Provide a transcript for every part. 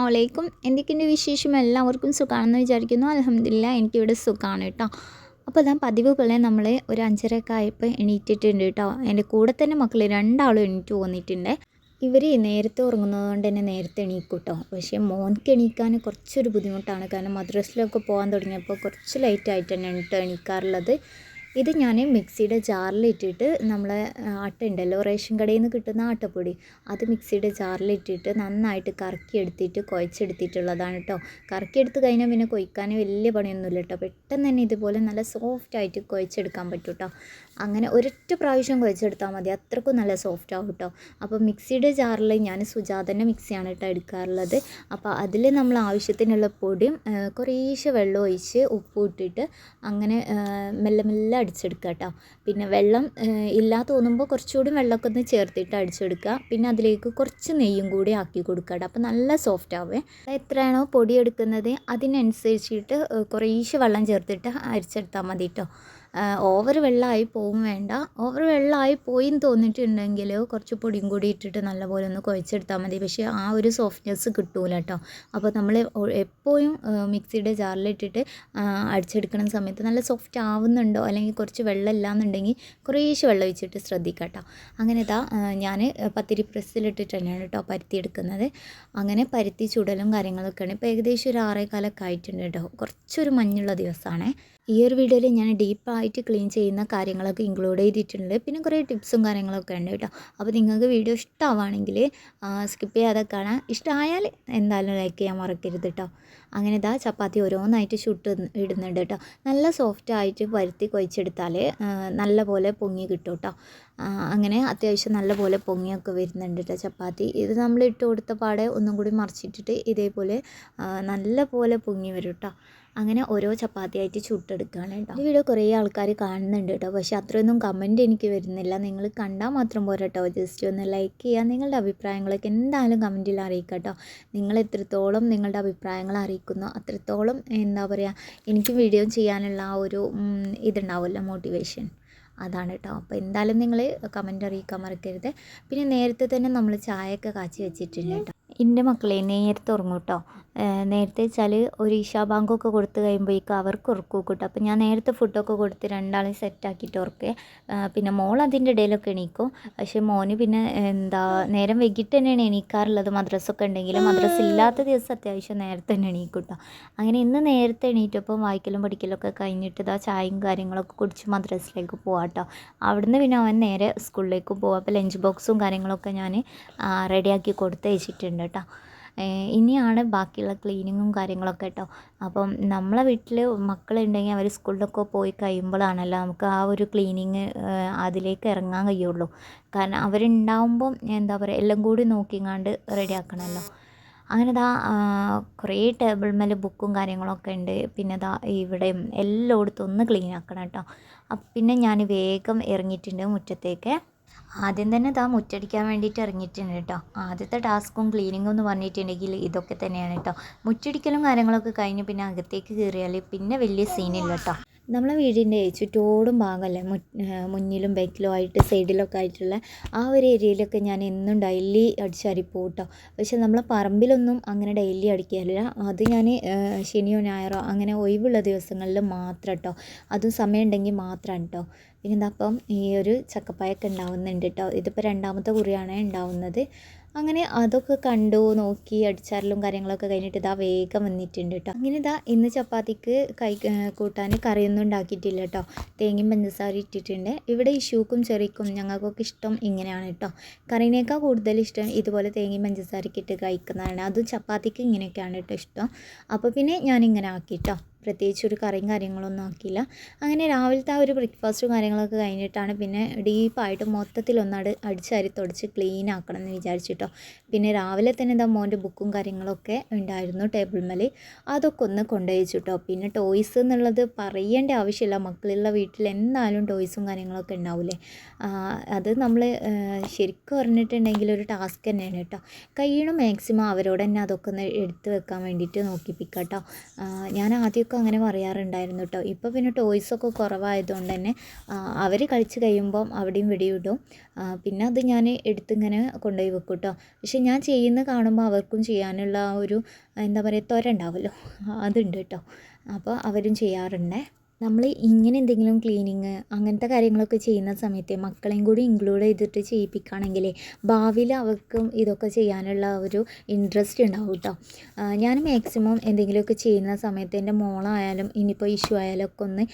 അസ്സാം വലൈക്കും എന്തൊക്കെയുണ്ട് വിശേഷം? എല്ലാവർക്കും സുഖമാണെന്ന് വിചാരിക്കുന്നു. അലഹമില്ല എനിക്കിവിടെ സുഖമാണ് കേട്ടോ. അപ്പോൾ ഞാൻ പതിവ് പോലെ നമ്മൾ ഒരു അഞ്ചരയൊക്കെ ആയപ്പോൾ എണീറ്റിട്ടുണ്ട് കേട്ടോ. എന്റെ കൂടെ തന്നെ മക്കൾ രണ്ടാളും എണീറ്റ് പോന്നിട്ടുണ്ട് ഇവർ നേരത്തെ ഉറങ്ങുന്നത് കൊണ്ട് തന്നെ നേരത്തെ എണീക്കും കേട്ടോ. പക്ഷേ മോൻക്ക് എണീക്കാൻ കുറച്ചൊരു ബുദ്ധിമുട്ടാണ്. കാരണം മദ്രസിലൊക്കെ പോകാൻ തുടങ്ങിയപ്പോൾ കുറച്ച് ലൈറ്റായിട്ട് തന്നെ എണീറ്റ് എണീക്കാറുള്ളത്. ഇത് ഞാൻ മിക്സിയുടെ ജാറിലിട്ടിട്ട് നമ്മളെ ആട്ട ഉണ്ടല്ലോ റേഷൻ കടയിൽ നിന്ന് കിട്ടുന്ന ആട്ടപ്പൊടി. അത് മിക്സിയുടെ ജാറിലിട്ടിട്ട് നന്നായിട്ട് കറക്കിയെടുത്തിട്ട് കുഴച്ചെടുത്തിട്ടുള്ളതാണ് കേട്ടോ കറക്കിയെടുത്ത് കഴിഞ്ഞാൽ പിന്നെ കൊയ്ക്കാൻ വലിയ പണിയൊന്നുമില്ല കേട്ടോ പെട്ടെന്ന് തന്നെ ഇതുപോലെ നല്ല സോഫ്റ്റായിട്ട് കുഴച്ചെടുക്കാൻ പറ്റും കേട്ടോ അങ്ങനെ ഒരൊറ്റ പ്രാവശ്യം കുഴച്ചെടുത്താൽ മതി. അത്രക്കും നല്ല സോഫ്റ്റ് ആവും കേട്ടോ അപ്പോൾ മിക്സിയുടെ ജാറിൽ ഞാൻ സുജാതന്റെ മിക്സിയാണ് കേട്ടോ എടുക്കാറുള്ളത്. അപ്പോൾ അതിൽ നമ്മൾ ആവശ്യത്തിനുള്ള പൊടിയും കുറേശ്ശെ വെള്ളം ഒഴിച്ച് ഉപ്പ് ഇട്ടിട്ട് അങ്ങനെ മെല്ലെ മെല്ലെ അടിച്ചെടുക്കുക കേട്ടോ പിന്നെ വെള്ളം ഇല്ല തോന്നുമ്പോൾ കുറച്ചുകൂടി വെള്ളമൊക്കെ ഒന്ന് ചേർത്തിട്ട് അടിച്ചെടുക്കുക. പിന്നെ അതിലേക്ക് കുറച്ച് നെയ്യും കൂടി ആക്കി കൊടുക്കുക കേട്ടോ. അപ്പോൾ നല്ല സോഫ്റ്റ് ആവേ. എത്രയാണോ പൊടി എടുക്കുന്നത് അതിനനുസരിച്ചിട്ട് കുറേശ്ശെ വെള്ളം ചേർത്തിട്ട് അരിച്ചെടുത്താൽ മതി കേട്ടോ. ഓവർ വെള്ളമായി പോവും വേണ്ട. ഓവർ വെള്ളമായി പോയി എന്ന് തോന്നിയിട്ടുണ്ടെങ്കിൽ കുറച്ച് പൊടിയും കൂടി ഇട്ടിട്ട് നല്ലപോലെ ഒന്ന് കുഴച്ചെടുത്താൽ മതി. പക്ഷേ ആ ഒരു സോഫ്റ്റ്നെസ് കിട്ടൂല കേട്ടോ അപ്പോൾ നമ്മൾ എപ്പോഴും മിക്സിയുടെ ജാറിലിട്ടിട്ട് അടിച്ചെടുക്കുന്ന സമയത്ത് നല്ല സോഫ്റ്റ് ആവുന്നുണ്ടോ? അല്ലെങ്കിൽ കുറച്ച് വെള്ളം ഇല്ലാന്നുണ്ടെങ്കിൽ കുറേശ്ശെ വെള്ളം ഒഴിച്ചിട്ട് ശ്രദ്ധിക്കാം അങ്ങനെ ഇതാ ഞാൻ പത്തിരി പ്രസ്സിലിട്ടിട്ട് തന്നെയാണ് കേട്ടോ പരുത്തി എടുക്കുന്നത് അങ്ങനെ പരുത്തി ചുടലും കാര്യങ്ങളൊക്കെയാണ്. ഇപ്പോൾ ഏകദേശം ഒരു ആറേകാലൊക്കെ ആയിട്ടുണ്ട് കേട്ടോ കുറച്ചൊരു മഞ്ഞുള്ള ദിവസമാണ് ഈ ഒരു വീഡിയോയിൽ ഞാൻ ഡീപ്പായിട്ട് ക്ലീൻ ചെയ്യുന്ന കാര്യങ്ങളൊക്കെ ഇൻക്ലൂഡ് ചെയ്തിട്ടുണ്ട്. പിന്നെ കുറേ ടിപ്സും കാര്യങ്ങളൊക്കെ ഉണ്ട് കേട്ടോ. അപ്പോൾ നിങ്ങൾക്ക് വീഡിയോ ഇഷ്ടമാവുകയാണെങ്കിൽ സ്കിപ്പ് ചെയ്യാതെ കാണാം. ഇഷ്ടമായാൽ എന്തായാലും ലൈക്ക് ചെയ്യാൻ മറക്കരുത് കേട്ടോ. അങ്ങനെ ഇതാ ചപ്പാത്തി ഓരോന്നായിട്ട് ചുട്ട് ഇടുന്നുണ്ട് കേട്ടോ നല്ല സോഫ്റ്റ് ആയിട്ട് പരുത്തി കുഴച്ചെടുത്താൽ നല്ല പോലെ പൊങ്ങി കിട്ടും കേട്ടോ അങ്ങനെ അത്യാവശ്യം നല്ല പോലെ പൊങ്ങിയൊക്കെ വരുന്നുണ്ട് കേട്ടോ ചപ്പാത്തി. ഇത് നമ്മൾ ഇട്ട് കൊടുത്ത പാടെ ഒന്നും കൂടി മറിച്ചിട്ടിട്ട് ഇതേപോലെ നല്ല പോലെ പൊങ്ങി വരും കേട്ടോ അങ്ങനെ ഓരോ ചപ്പാത്തിയായിട്ട് ചുട്ടെടുക്കുകയാണ് കേട്ടോ ഈ വീഡിയോ കുറേ ആൾക്കാർ കാണുന്നുണ്ട് കേട്ടോ പക്ഷേ അത്രയൊന്നും കമന്റ് എനിക്ക് വരുന്നില്ല. നിങ്ങൾ കണ്ടാൽ മാത്രം പോരാ കേട്ടോ ജസ്റ്റ് ഒന്ന് ലൈക്ക് ചെയ്യുക. നിങ്ങളുടെ അഭിപ്രായങ്ങളൊക്കെ എന്തായാലും കമന്റിൽ അറിയിക്കുക കേട്ടോ നിങ്ങൾ എത്രത്തോളം നിങ്ങളുടെ അഭിപ്രായങ്ങൾ അറിയിക്കുന്നു അത്രത്തോളം എന്താ പറയുക എനിക്ക് വീഡിയോ ചെയ്യാനുള്ള ആ ഒരു ഇതുണ്ടാവുമല്ലോ മോട്ടിവേഷൻ അതാണ് കേട്ടോ അപ്പോൾ എന്തായാലും നിങ്ങൾ കമന്റ് അറിയിക്കാൻ മറക്കരുത്. പിന്നെ നേരത്തെ തന്നെ നമ്മൾ ചായയൊക്കെ കാച്ചി വെച്ചിട്ടുണ്ട് കേട്ടോ എന്റെ മക്കളെ നേരത്തെ ഉറങ്ങും കേട്ടോ നേരത്തെ വെച്ചാൽ ഒരു ഇഷാ ബാങ്കൊക്കെ കൊടുത്ത് കഴിയുമ്പോഴേക്കും അവർക്ക് ഉറക്കും കേട്ടോ. അപ്പോൾ ഞാൻ നേരത്തെ ഫുഡൊക്കെ കൊടുത്ത് രണ്ടാളും സെറ്റാക്കിയിട്ട് ഉറക്കേ. പിന്നെ മോൾ അതിന്റെ ഇടയിലൊക്കെ എണീക്കും. പക്ഷേ മോന് പിന്നെ എന്താ നേരം വൈകിട്ട് തന്നെയാണ് എണീക്കാറുള്ളത്. മദ്രസൊക്കെ ഉണ്ടെങ്കിൽ മദ്രസ ഇല്ലാത്ത ദിവസം അത്യാവശ്യം നേരത്തെ തന്നെ എണീക്കും കേട്ടോ അങ്ങനെ ഇന്ന് നേരത്തെ എണീറ്റപ്പം വായിക്കലും പഠിക്കലൊക്കെ കഴിഞ്ഞിട്ട് ഇതാ ചായയും കാര്യങ്ങളൊക്കെ കുടിച്ച് മദ്രസയിലേക്ക് പോവാം കേട്ടോ അവിടുന്ന് പിന്നെ അവൻ നേരെ സ്കൂളിലേക്ക് പോകാം അപ്പോൾ ലഞ്ച് ബോക്സും കാര്യങ്ങളൊക്കെ ഞാൻ റെഡിയാക്കി കൊടുത്തയച്ചിട്ടുണ്ട് കേട്ടോ. ഇനിയാണ് ബാക്കിയുള്ള ക്ലീനിങ്ങും കാര്യങ്ങളൊക്കെ കേട്ടോ. അപ്പം നമ്മളെ വീട്ടിൽ മക്കളുണ്ടെങ്കിൽ അവർ സ്കൂളിലൊക്കെ പോയി കഴിയുമ്പോഴാണല്ലോ നമുക്ക് ആ ഒരു ക്ലീനിങ് അതിലേക്ക് ഇറങ്ങാൻ കഴിയുള്ളൂ. കാരണം അവരുണ്ടാവുമ്പം എന്താ പറയുക എല്ലാം കൂടി നോക്കിങ്ങാണ്ട് റെഡിയാക്കണമല്ലോ. അങ്ങനെ ദാ കുറേ ടേബിൾ മേലെ ബുക്കും കാര്യങ്ങളൊക്കെ ഉണ്ട്. പിന്നെ ദാ ഇവിടെയും എല്ലായിടത്തും ഒന്ന് ക്ലീൻ ആക്കണം കേട്ടോ. പിന്നെ ഞാൻ വേഗം ഇറങ്ങിയിട്ടുണ്ട് മുറ്റത്തേക്ക്. ആദ്യം തന്നെ ദാ മുറ്റടിക്കാൻ വേണ്ടിയിട്ട് ഇറങ്ങിയിട്ടുണ്ട് കേട്ടോ. ആദ്യത്തെ ടാസ്കും ക്ലീനിങ്ങും എന്ന് പറഞ്ഞിട്ടുണ്ടെങ്കിൽ ഇതൊക്കെ തന്നെയാണ് കേട്ടോ. മുറ്റടിക്കലും കാര്യങ്ങളൊക്കെ കഴിഞ്ഞ് പിന്നെ അകത്തേക്ക് കയറിയാൽ പിന്നെ വലിയ സീനില്ല കേട്ടോ. നമ്മളെ വീടിന്റെ ചുറ്റോടും ഭാഗമല്ലേ? മുന്നിലും ബാക്കിലും ആയിട്ട് സൈഡിലൊക്കെ ആയിട്ടുള്ള ആ ഒരു ഏരിയയിലൊക്കെ ഞാൻ എന്നും ഡെയിലി അടിച്ചാരി പോകും കേട്ടോ പക്ഷെ നമ്മളെ പറമ്പിലൊന്നും അങ്ങനെ ഡെയിലി അടിക്കാറില്ല. അത് ഞാൻ ശനിയോ ഞായറോ അങ്ങനെ ഒഴിവുള്ള ദിവസങ്ങളിൽ മാത്രം കേട്ടോ അതും സമയമുണ്ടെങ്കിൽ മാത്രമാണ് കേട്ടോ പിന്നെന്താ അപ്പം ഈ ഒരു ചക്കപ്പായൊക്കെ ഉണ്ടാവുന്നുണ്ട് കേട്ടോ ഇതിപ്പോൾ രണ്ടാമത്തെ കുറിയാണ് ഉണ്ടാവുന്നത്. അങ്ങനെ അതൊക്കെ കണ്ടു നോക്കി അടിച്ചാറലും കാര്യങ്ങളൊക്കെ കഴിഞ്ഞിട്ട് ഇതാ വേഗം വന്നിട്ടുണ്ട് കേട്ടോ അങ്ങനെ ഇതാ ഇന്ന് ചപ്പാത്തിക്ക് കൈ കൂട്ടാൻ കറിയൊന്നും ഉണ്ടാക്കിയിട്ടില്ല കേട്ടോ തേങ്ങയും പഞ്ചസാര ഇട്ടിട്ടുണ്ട്. ഇവിടെ ഇഷ്യൂക്കും ചെറിക്കും ഞങ്ങൾക്കൊക്കെ ഇഷ്ടം ഇങ്ങനെയാണ് കേട്ടോ കറിനേക്കാൾ കൂടുതൽ ഇഷ്ടം ഇതുപോലെ തേങ്ങയും പഞ്ചസാരയ്ക്ക് ഇട്ട് കഴിക്കുന്നതാണ്. അതും ചപ്പാത്തിക്ക് ഇങ്ങനെയൊക്കെയാണ് കേട്ടോ ഇഷ്ടം. അപ്പോൾ പിന്നെ ഞാൻ ഇങ്ങനെ ആക്കി കേട്ടോ പ്രത്യേകിച്ച് ഒരു കറിയും കാര്യങ്ങളൊന്നും ആക്കിയില്ല. അങ്ങനെ രാവിലത്തെ ആ ഒരു ബ്രേക്ക്ഫാസ്റ്റും കാര്യങ്ങളൊക്കെ കഴിഞ്ഞിട്ടാണ് പിന്നെ ഡീപ്പായിട്ട് മൊത്തത്തിലൊന്ന് അടി അടിച്ചരി തുടച്ച് ക്ലീൻ ആക്കണം എന്ന് വിചാരിച്ചിട്ടോ. പിന്നെ രാവിലെ തന്നെ എന്താ മോന്റെ ബുക്കും കാര്യങ്ങളൊക്കെ ഉണ്ടായിരുന്നു ടേബിൾ മേലെ. അതൊക്കെ ഒന്ന് കൊണ്ടുവച്ചിട്ടോ പിന്നെ ടോയ്സ് എന്നുള്ളത് പറയേണ്ട ആവശ്യമില്ല. മക്കളുള്ള വീട്ടിൽ എന്നാലും ടോയ്സും കാര്യങ്ങളൊക്കെ ഉണ്ടാവില്ലേ അത് നമ്മൾ ശരിക്കും പറഞ്ഞിട്ടുണ്ടെങ്കിൽ ഒരു ടാസ്ക് തന്നെയാണ് കേട്ടോ. കഴിയണം മാക്സിമം അവരോട് തന്നെ അതൊക്കെ ഒന്ന് എടുത്ത് വെക്കാൻ വേണ്ടിയിട്ട് നോക്കിപ്പിക്കാം കേട്ടോ ഞാൻ ആദ്യമൊക്കെ ആദ്യമൊക്കെ അങ്ങനെ പറയാറുണ്ടായിരുന്നു കേട്ടോ ഇപ്പോൾ പിന്നെ ടോയ്സൊക്കെ കുറവായതുകൊണ്ട് തന്നെ അവർ കളിച്ച് കഴിയുമ്പം അവിടെയും വെടിയിടും പിന്നെ അത് ഞാൻ എടുത്തിങ്ങനെ കൊണ്ടുപോയി വെക്കും കേട്ടോ പക്ഷെ ഞാൻ ചെയ്യുന്ന കാണുമ്പോൾ അവർക്കും ചെയ്യാനുള്ള ആ ഒരു എന്താ പറയുക ത്വര ഉണ്ടാവുമല്ലോ അതുണ്ട് കേട്ടോ അപ്പോൾ അവരും ചെയ്യാറുണ്ട്. നമ്മൾ ഇങ്ങനെ എന്തെങ്കിലും ക്ലീനിങ് അങ്ങനത്തെ കാര്യങ്ങളൊക്കെ ചെയ്യുന്ന സമയത്ത് മക്കളെയും കൂടി ഇൻക്ലൂഡ് ചെയ്തിട്ട് ചെയ്യിപ്പിക്കുകയാണെങ്കിൽ ഭാവിയിൽ അവർക്കും ഇതൊക്കെ ചെയ്യാനുള്ള ഒരു ഇൻട്രസ്റ്റ് ഉണ്ടാവും കേട്ടോ ഞാൻ മാക്സിമം എന്തെങ്കിലുമൊക്കെ ചെയ്യുന്ന സമയത്ത് എന്റെ മോളായാലും ഇനിയിപ്പോൾ ഇഷ്യൂ ആയാലും ഒക്കെ ഒന്ന്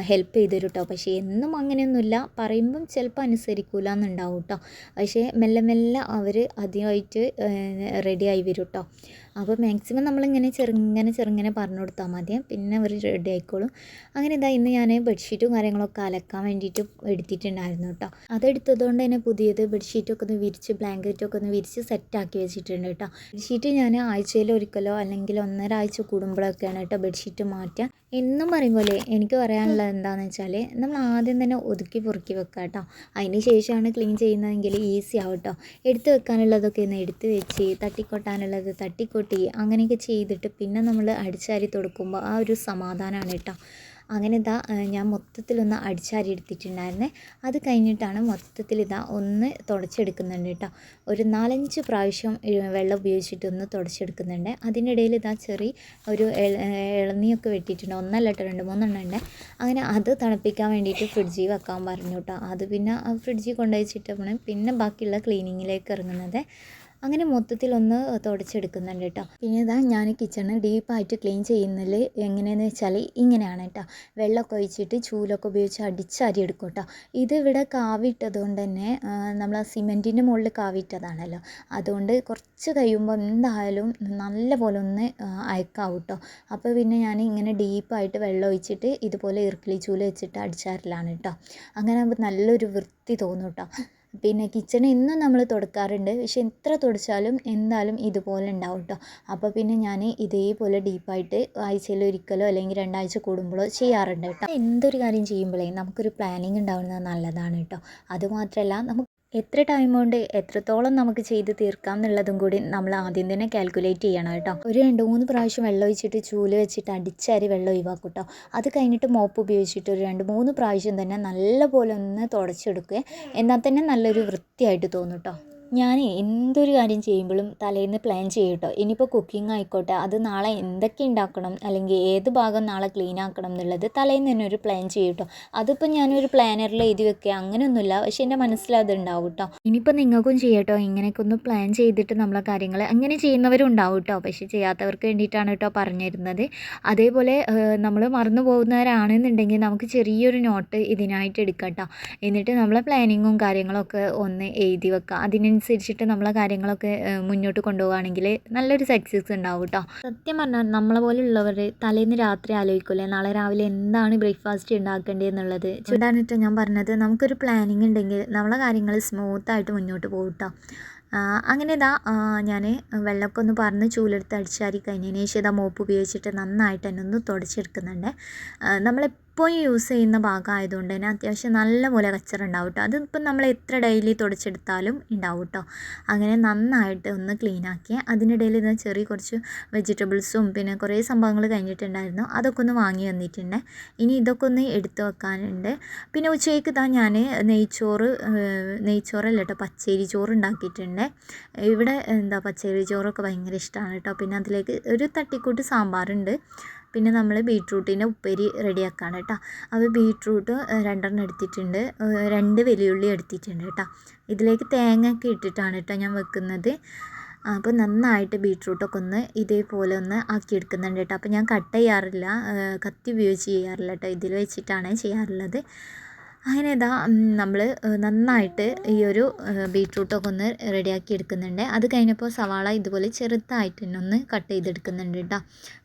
ഹെൽപ്പ് ചെയ്തു കേട്ടോ പക്ഷേ എന്നും അങ്ങനെയൊന്നുമില്ല. പറയുമ്പം ചിലപ്പോൾ അനുസരിക്കില്ല എന്നുണ്ടാവും കേട്ടോ പക്ഷേ മെല്ലെ മെല്ലെ അവർ ആദ്യമായിട്ട് റെഡി ആയി വരും കേട്ടോ അപ്പോൾ മാക്സിമം നമ്മളിങ്ങനെ ചെറുങ്ങനെ ചെറുങ്ങനെ പറഞ്ഞു കൊടുത്താൽ മതി. പിന്നെ അവർ റെഡി ആയിക്കോളും. അങ്ങനെ ഇതാ ഇന്ന് ഞാൻ ബെഡ്ഷീറ്റും കാര്യങ്ങളൊക്കെ അലക്കാൻ വേണ്ടിയിട്ട് എടുത്തിട്ടുണ്ടായിരുന്നു കേട്ടോ. അതെടുത്തതുകൊണ്ട് തന്നെ പുതിയത് ബെഡ്ഷീറ്റൊക്കെ ഒന്ന് വിരിച്ച് ബ്ലാങ്കറ്റൊക്കെ ഒന്ന് വിരിച്ച് സെറ്റാക്കി വെച്ചിട്ടുണ്ട് കേട്ടോ. ബെഡ്ഷീറ്റ് ഞാൻ ആഴ്ചയിൽ ഒരിക്കലോ അല്ലെങ്കിൽ ഒന്നര ആഴ്ച കൂടുമ്പോഴൊക്കെയാണ് കേട്ടോ ബെഡ്ഷീറ്റ് മാറ്റുക. എന്നും പറയും പോലെ എനിക്ക് പറയാനുള്ളത് എന്താണെന്ന് വെച്ചാൽ നമ്മൾ ആദ്യം തന്നെ ഒതുക്കി പൊറുക്കി വെക്കുക കേട്ടോ. അതിന് ശേഷമാണ് ക്ലീൻ ചെയ്യുന്നതെങ്കിൽ ഈസി ആവും കേട്ടോ. എടുത്ത് വെക്കാനുള്ളതൊക്കെ ഒന്ന് എടുത്ത് വെച്ച് തട്ടിക്കൊട്ടാനുള്ളത് തട്ടിക്കൊട്ടി അങ്ങനെയൊക്കെ ചെയ്തിട്ട് പിന്നെ നമ്മൾ അടിച്ചാരി തുടക്കുമ്പോൾ ആ ഒരു സമാധാനമാണ് കേട്ടോ. അങ്ങനെ ഇതാ ഞാൻ മൊത്തത്തിലൊന്ന് അടിച്ചാരി എടുത്തിട്ടുണ്ടായിരുന്നേ. അത് കഴിഞ്ഞിട്ടാണ് മൊത്തത്തിൽ ഇതാ ഒന്ന് തുടച്ചെടുക്കുന്നുണ്ട് കേട്ടോ. ഒരു നാലഞ്ച് പ്രാവശ്യം വെള്ളം ഉപയോഗിച്ചിട്ടൊന്ന് തുടച്ചെടുക്കുന്നുണ്ട്. അതിനിടയിൽ ഇതാ ചെറിയ ഒരു ഇളനിയൊക്കെ വെട്ടിയിട്ടുണ്ട്. ഒന്നല്ല കേട്ടോ രണ്ട് മൂന്നെണ്ണം ഉണ്ട്. അങ്ങനെ അത് തണുപ്പിക്കാൻ വേണ്ടിയിട്ട് ഫ്രിഡ്ജിൽ വെക്കാൻ പറഞ്ഞു കേട്ടോ. അത് പിന്നെ ഫ്രിഡ്ജിൽ കൊണ്ടുവച്ചിട്ടാണ് പിന്നെ ബാക്കിയുള്ള ക്ലീനിങ്ങിലേക്ക് ഇറങ്ങുന്നത്. അങ്ങനെ മൊത്തത്തിലൊന്ന് തുടച്ചെടുക്കുന്നുണ്ട് കേട്ടോ. പിന്നെ ഇതാ ഞാൻ കിച്ചണ് ഡീപ്പായിട്ട് ക്ലീൻ ചെയ്യുന്നതിൽ എങ്ങനെയെന്ന് വെച്ചാൽ ഇങ്ങനെയാണ് കേട്ടോ. വെള്ളമൊക്കെ ഒഴിച്ചിട്ട് ചൂലൊക്കെ ഉപയോഗിച്ച് അടിച്ചരി എടുക്കും കേട്ടോ. ഇത് ഇവിടെ കാവിട്ടത് കൊണ്ട് തന്നെ നമ്മൾ ആ സിമെന്റിന്റെ മുകളിൽ കാവിട്ടതാണല്ലോ. അതുകൊണ്ട് കുറച്ച് കഴിയുമ്പോൾ എന്തായാലും നല്ല പോലെ ഒന്ന് അയക്കാവും കേട്ടോ. അപ്പോൾ പിന്നെ ഞാൻ ഇങ്ങനെ ഡീപ്പായിട്ട് വെള്ളം ഒഴിച്ചിട്ട് ഇതുപോലെ ഇറുക്കിളി ചൂൽ വെച്ചിട്ട് അടിച്ചാറിലാണ് കേട്ടോ. അങ്ങനെ ആകുമ്പോൾ നല്ലൊരു വൃത്തി തോന്നും കേട്ടോ. പിന്നെ കിച്ചൺ ഇന്നും നമ്മൾ തുടക്കാറുണ്ട്. പക്ഷെ എത്ര തുടച്ചാലും എന്തായാലും ഇതുപോലെ ഉണ്ടാവും കേട്ടോ അപ്പോൾ പിന്നെ ഞാൻ ഇതേപോലെ ഡീപ്പായിട്ട് ആഴ്ചയിൽ ഒരിക്കലോ അല്ലെങ്കിൽ രണ്ടാഴ്ച കൂടുമ്പോഴോ ചെയ്യാറുണ്ട് കേട്ടോ എന്തൊരു കാര്യം ചെയ്യുമ്പോഴേ നമുക്കൊരു പ്ലാനിങ് ഉണ്ടാവുന്നത് നല്ലതാണ് കേട്ടോ അതുമാത്രമല്ല നമുക്ക് എത്ര ടൈം കൊണ്ട് എത്രത്തോളം നമുക്ക് ചെയ്ത് തീർക്കാം എന്നുള്ളതും കൂടി നമ്മൾ ആദ്യം തന്നെ കാൽക്കുലേറ്റ് ചെയ്യണം കേട്ടോ. ഒരു രണ്ട് മൂന്ന് പ്രാവശ്യം വെള്ളം ഒഴിച്ചിട്ട് ചൂൽ വെച്ചിട്ട് അടിച്ചാരി വെള്ളം ഒഴിവാക്കും കേട്ടോ. അത് കഴിഞ്ഞിട്ട് മോപ്പ് ഉപയോഗിച്ചിട്ട് ഒരു രണ്ട് മൂന്ന് പ്രാവശ്യം തന്നെ നല്ല പോലെ ഒന്ന് തുടച്ചെടുക്കുക. എന്നാൽ തന്നെ നല്ലൊരു വൃത്തിയായിട്ട് തോന്നും കേട്ടോ. ഞാൻ എന്തൊരു കാര്യം ചെയ്യുമ്പോഴും തലേന്ന് പ്ലാൻ ചെയ്യും കേട്ടോ ഇനിയിപ്പോൾ കുക്കിംഗ് ആയിക്കോട്ടെ അത് നാളെ എന്തൊക്കെ ഉണ്ടാക്കണം അല്ലെങ്കിൽ ഏത് ഭാഗം നാളെ ക്ലീൻ ആക്കണം എന്നുള്ളത് തലേന്ന് തന്നെ ഒരു പ്ലാൻ ചെയ്യും കേട്ടോ അതിപ്പോൾ ഞാനൊരു പ്ലാനറിൽ എഴുതി വെക്കുക അങ്ങനെയൊന്നുമില്ല പക്ഷേ എന്റെ മനസ്സിൽ ഉണ്ടാവും കേട്ടോ ഇനിയിപ്പോൾ നിങ്ങൾക്കും ചെയ്യട്ടോ ഇങ്ങനെയൊക്കെ ഒന്ന് പ്ലാൻ ചെയ്തിട്ട് നമ്മളെ കാര്യങ്ങൾ അങ്ങനെ ചെയ്യുന്നവരും ഉണ്ടാവും കേട്ടോ പക്ഷേ ചെയ്യാത്തവർക്ക് വേണ്ടിയിട്ടാണ് കേട്ടോ പറഞ്ഞിരുന്നത്. അതേപോലെ നമ്മൾ മറന്നു പോകുന്നവരാണെന്നുണ്ടെങ്കിൽ നമുക്ക് ചെറിയൊരു നോട്ട് ഇതിനായിട്ട് എടുക്കാം കേട്ടോ എന്നിട്ട് നമ്മളെ പ്ലാനിങ്ങും കാര്യങ്ങളൊക്കെ ഒന്ന് എഴുതി വെക്കുക അതിനനുസരിച്ചിട്ട് നമ്മളെ കാര്യങ്ങളൊക്കെ മുന്നോട്ട് കൊണ്ടുപോവുകയാണെങ്കിൽ നല്ലൊരു സക്സസ് ഉണ്ടാവും കേട്ടോ. സത്യം പറഞ്ഞാൽ നമ്മളെ പോലെ ഉള്ളവർ തലേന്ന് രാത്രി ആലോചിക്കൂലേ? നാളെ രാവിലെ എന്താണ് ബ്രേക്ക്ഫാസ്റ്റ് ഉണ്ടാക്കേണ്ടത് എന്നുള്ളത് ചൂടാനിട്ട് ഞാൻ പറഞ്ഞത്. നമുക്കൊരു പ്ലാനിങ് ഉണ്ടെങ്കിൽ നമ്മളെ കാര്യങ്ങൾ സ്മൂത്തായിട്ട് മുന്നോട്ട് പോകും കേട്ടോ അങ്ങനെ ഇതാ ഞാൻ വെള്ളമൊക്കെ ഒന്ന് പറഞ്ഞ് ചൂലെടുത്ത് അടിച്ചാരി കഴിഞ്ഞതിന് ശേഷം ഇതാ മോപ്പ് ഉപയോഗിച്ചിട്ട് നന്നായിട്ട് തന്നെ ഒന്ന് തുടച്ചെടുക്കുന്നുണ്ട്. ആ, നമ്മളെപ്പോഴും യൂസ് ചെയ്യുന്ന ഭാഗമായതുകൊണ്ട് തന്നെ അത്യാവശ്യം നല്ലപോലെ കച്ചറ ഉണ്ടാവും കേട്ടോ അതിപ്പം നമ്മൾ എത്ര ഡെയിലി തുടച്ചെടുത്താലും ഉണ്ടാവും കേട്ടോ അങ്ങനെ നന്നായിട്ട് ഒന്ന് ക്ലീൻ ആക്കി അതിനിടയിൽ ഇത് ചെറിയ കുറച്ച് വെജിറ്റബിൾസും പിന്നെ കുറേ സംഭവങ്ങൾ കഴിഞ്ഞിട്ടുണ്ടായിരുന്നു. അതൊക്കെ ഒന്ന് വാങ്ങി വന്നിട്ടുണ്ട്. ഇനി ഇതൊക്കെ ഒന്ന് എടുത്തു വെക്കാനുണ്ട്. പിന്നെ ഉച്ചയ്ക്ക് താ ഞാൻ നെയ്ച്ചോറ് നെയ്ച്ചോറല്ല കേട്ടോ പച്ചരി ചോറ് ഉണ്ടാക്കിയിട്ടുണ്ട്. ഇവിടെ എന്താ പച്ചരി ചോറൊക്കെ ഭയങ്കര ഇഷ്ടമാണ് കേട്ടോ പിന്നെ അതിലേക്ക് ഒരു തട്ടിക്കൂട്ട് സാമ്പാറുണ്ട്. പിന്നെ നമ്മൾ ബീട്രൂട്ടിന്റെ ഉപ്പേരി റെഡിയാക്കാണ് കേട്ടോ. അപ്പോൾ ബീട്രൂട്ട് രണ്ടെണ്ണം എടുത്തിട്ടുണ്ട്. രണ്ട് വലിയുള്ളി എടുത്തിട്ടുണ്ട് കേട്ടോ. ഇതിലേക്ക് തേങ്ങ ഒക്കെ ഇട്ടിട്ടാണ് കേട്ടോ ഞാൻ വെക്കുന്നത്. അപ്പോൾ നന്നായിട്ട് ബീട്രൂട്ടൊക്കെ ഒന്ന് ഇതേപോലെ ഒന്ന് ആക്കിയെടുക്കുന്നുണ്ട് കേട്ടോ. അപ്പോൾ ഞാൻ കട്ട് ചെയ്യാറില്ല. കത്തി ഉപയോഗിച്ച് ചെയ്യാറില്ല കേട്ടോ. ഇതിൽ വെച്ചിട്ടാണ് ചെയ്യാറുള്ളത്. അങ്ങനെ ഇതാ നമ്മൾ നന്നായിട്ട് ഈ ഒരു ബീട്രൂട്ടൊക്കെ ഒന്ന് റെഡിയാക്കി എടുക്കുന്നുണ്ട്. അത് കഴിഞ്ഞപ്പോൾ സവാള ഇതുപോലെ ചെറുതായിട്ട് തന്നെ ഒന്ന് കട്ട് ചെയ്തെടുക്കുന്നുണ്ട് കേട്ടോ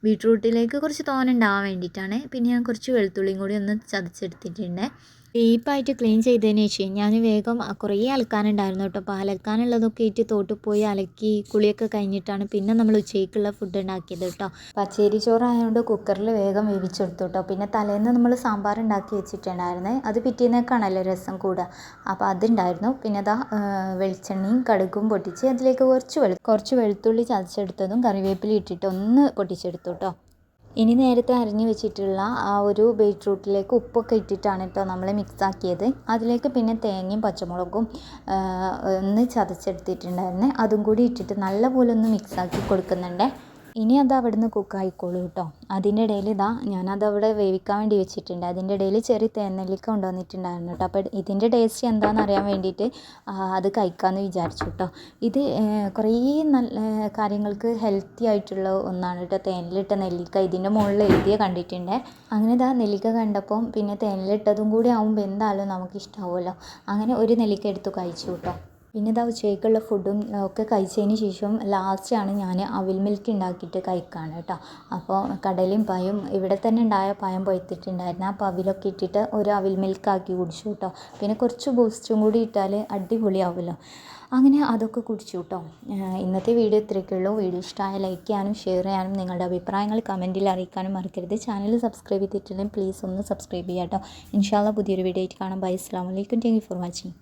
ബീട്രൂട്ടിലേക്ക് കുറച്ച് തോനുണ്ടാവാൻ വേണ്ടിയിട്ടാണ്. പിന്നെ ഞാൻ കുറച്ച് വെളുത്തുള്ളിയും കൂടി ഒന്ന് ചതച്ചെടുത്തിട്ടുണ്ട്. ഡീപ്പായിട്ട് ക്ലീൻ ചെയ്തതിന് ശേഷം ഞാൻ വേഗം കുറേ അലക്കാനുണ്ടായിരുന്നു കേട്ടോ. അപ്പോൾ അലക്കാനുള്ളതൊക്കെ ഏറ്റ് തോട്ട് പോയി അലക്കി കുളിയൊക്കെ കഴിഞ്ഞിട്ടാണ് പിന്നെ നമ്മൾ ഉച്ചയ്ക്കുള്ള ഫുഡ് ഉണ്ടാക്കിയത് കേട്ടോ. പച്ചേരി ചോറായതുകൊണ്ട് കുക്കറിൽ വേഗം വേവിച്ചെടുത്തു കേട്ടോ. പിന്നെ തലേന്ന് നമ്മൾ സാമ്പാർ ഉണ്ടാക്കി വെച്ചിട്ടുണ്ടായിരുന്നേ. അത് പിറ്റേന്നേക്കാണല്ലോ രസം കൂടുക അപ്പോൾ അതുണ്ടായിരുന്നു. പിന്നെ അതാ വെളിച്ചെണ്ണയും കടുകും പൊട്ടിച്ച് അതിലേക്ക് കുറച്ച് വെളു കുറച്ച് വെളുത്തുള്ളി ചതച്ചെടുത്തതും കറിവേപ്പില ഇട്ടിട്ട് ഒന്ന് പൊട്ടിച്ചെടുത്തു കേട്ടോ. ഇനി നേരത്തെ അരിഞ്ഞു വെച്ചിട്ടുള്ള ആ ഒരു ബീറ്റ്റൂട്ടിലേക്ക് ഉപ്പൊക്കെ ഇട്ടിട്ടാണ് കേട്ടോ നമ്മൾ മിക്സ് ആക്കിയത് അതിലേക്ക് പിന്നെ തേങ്ങയും പച്ചമുളകും ഒന്ന് ചതച്ചെടുത്തിട്ടുണ്ടായിരുന്നു. അതും കൂടി ഇട്ടിട്ട് നല്ലപോലെ ഒന്ന് മിക്സ് ആക്കി കൊടുക്കുന്നുണ്ട്. ഇനി അത് അവിടുന്ന് കുക്കായിക്കോളൂ കേട്ടോ അതിന്റെ ഇടയിൽ ഇതാ ഞാനത് അവിടെ വേവിക്കാൻ വേണ്ടി വെച്ചിട്ടുണ്ട്. അതിന്റെ ഇടയിൽ ചെറിയ തേനെല്ലിക്ക കൊണ്ടുവന്നിട്ടുണ്ടായിരുന്നു കേട്ടോ അപ്പോൾ ഇതിന്റെ ടേസ്റ്റ് എന്താണെന്ന് അറിയാൻ വേണ്ടിയിട്ട് അത് കഴിക്കാമെന്ന് വിചാരിച്ചു കേട്ടോ ഇത് കുറേ നല്ല കാര്യങ്ങൾക്ക് ഹെൽത്തി ആയിട്ടുള്ള ഒന്നാണ് കേട്ടോ തേനിലിട്ട നെല്ലിക്ക. ഇതിന്റെ മുകളിൽ എഴുതിയ കണ്ടിട്ടുണ്ട്. അങ്ങനെ ഇതാ നെല്ലിക്ക കണ്ടപ്പം പിന്നെ തേനിലിട്ടതും കൂടി ആകുമ്പോൾ എന്തായാലും നമുക്ക് ഇഷ്ടമാവുമല്ലോ അങ്ങനെ ഒരു നെല്ലിക്ക എടുത്ത് കഴിച്ചു കേട്ടോ പിന്നെ ഇതാ ഉച്ചയ്ക്കുള്ള ഫുഡും ഒക്കെ കഴിച്ചതിന് ശേഷം ലാസ്റ്റാണ് ഞാൻ അവിൽ മിൽക്ക് ഉണ്ടാക്കിയിട്ട് കഴിക്കുകയാണ് കേട്ടോ. അപ്പോൾ കടലയും പായും ഇവിടെ തന്നെ ഉണ്ടായ പഴം പൊയ്ത്തിട്ടുണ്ടായിരുന്നു അപ്പോൾ അവിലൊക്കെ ഇട്ടിട്ട് ഒരു അവിൽ മിൽക്ക് ആക്കി കുടിച്ചു കേട്ടോ. പിന്നെ കുറച്ച് ബൂസ്റ്റും കൂടി ഇട്ടാൽ അടിപൊളിയാവുമല്ലോ. അങ്ങനെ അതൊക്കെ കുടിച്ചു കേട്ടോ. ഇന്നത്തെ വീഡിയോ ഇത്രയൊക്കെ ഉള്ളൂ. വീഡിയോ ഇഷ്ടമായ ലൈക്ക് ചെയ്യാനും ഷെയർ ചെയ്യാനും നിങ്ങളുടെ അഭിപ്രായങ്ങൾ കമന്റിൽ അറിയിക്കാനും മറക്കരുത്. ചാനൽ സബ്സ്ക്രൈബ് ചെയ്തിട്ടുണ്ടെങ്കിൽ പ്ലീസ് ഒന്ന് സബ്സ്ക്രൈബ് ചെയ്യാം കേട്ടോ ഇൻഷാല്ല പുതിയൊരു വീഡിയോ ആയിട്ട് കാണാം. ബൈ അസ്സാം വലൈക്കും താങ്ക് യു ഫോർ വാച്ചിങ്